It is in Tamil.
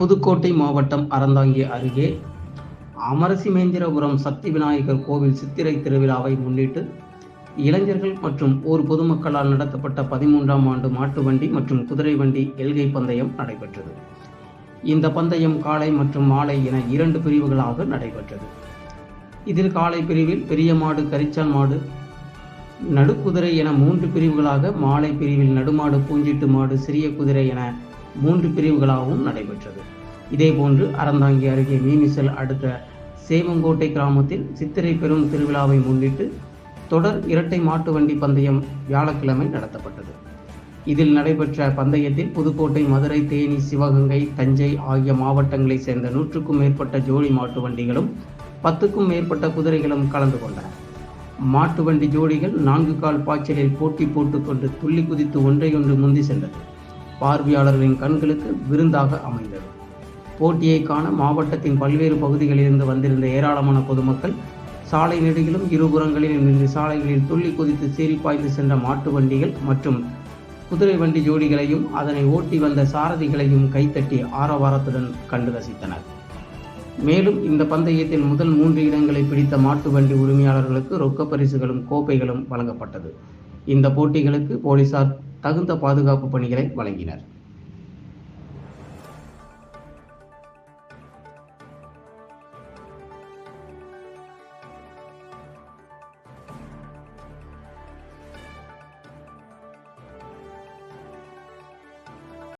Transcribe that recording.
புதுக்கோட்டை மாவட்டம் அறந்தாங்கி அருகே அமரசிமேந்திரபுரம் சக்தி விநாயகர் கோவில் சித்திரை திருவிழாவை முன்னிட்டு இளைஞர்கள் மற்றும் ஊர் பொதுமக்களால் நடத்தப்பட்ட பதிமூன்றாம் ஆண்டு மாட்டு வண்டி மற்றும் குதிரை வண்டி எல்கை பந்தயம் நடைபெற்றது. இந்த பந்தயம் காலை மற்றும் மாலை என இரண்டு பிரிவுகளாக நடைபெற்றது. இதில் காலை பிரிவில் பெரிய மாடு கரிச்சான் மாடு நடுக்குதிரை என மூன்று பிரிவுகளாக மாலை பிரிவில் நடுமாடு பூஞ்சிட்டு மாடு சிறிய குதிரை என மூன்று பிரிவுகளாகவும் நடைபெற்றது. இதேபோன்று அறந்தாங்கி அருகே மீமிசல் அடுத்த சேமங்கோட்டை கிராமத்தில் சித்திரை பெரும் திருவிழாவை முன்னிட்டு தொடர் இரட்டை மாட்டு வண்டி பந்தயம் வியாழக்கிழமை நடத்தப்பட்டது. இதில் நடைபெற்ற பந்தயத்தில் புதுக்கோட்டை மதுரை தேனி சிவகங்கை தஞ்சை ஆகிய மாவட்டங்களைச் சேர்ந்த நூற்றுக்கும் மேற்பட்ட ஜோடி மாட்டு வண்டிகளும் பத்துக்கும் மேற்பட்ட குதிரைகளும் கலந்து கொண்டன. மாட்டு வண்டி ஜோடிகள் நான்கு கால் பாய்ச்சலில் போட்டி போட்டுக்கொண்டு துள்ளி குதித்து ஒன்றையொன்று முந்தி சென்றது. பார்வையாளர்களின் கண்களுக்கு விருந்தாக அமைந்தது. போட்டியை காண மாவட்டத்தின் பல்வேறு பகுதிகளிலிருந்து வந்திருந்த ஏராளமான பொதுமக்கள் சாலை நெடுகிலும் இருபுறங்களிலும் நின்று சாலைகளில் துள்ளி குதித்து சீரிப்பாய்ந்து சென்ற மாட்டு வண்டிகள் மற்றும் குதிரை வண்டி ஜோடிகளையும் அதனை ஓட்டி வந்த சாரதிகளையும் கைத்தட்டி ஆரவாரத்துடன் கண்டு ரசித்தனர். மேலும் இந்த பந்தயத்தின் முதல் மூன்று இடங்களை பிடித்த மாட்டு வண்டி உரிமையாளர்களுக்கு ரொக்க பரிசுகளும் கோப்பைகளும் வழங்கப்பட்டது. இந்த போட்டிகளுக்கு போலீசார் தகுந்த பாதுகாப்பு பணிகளை வழங்கினர்.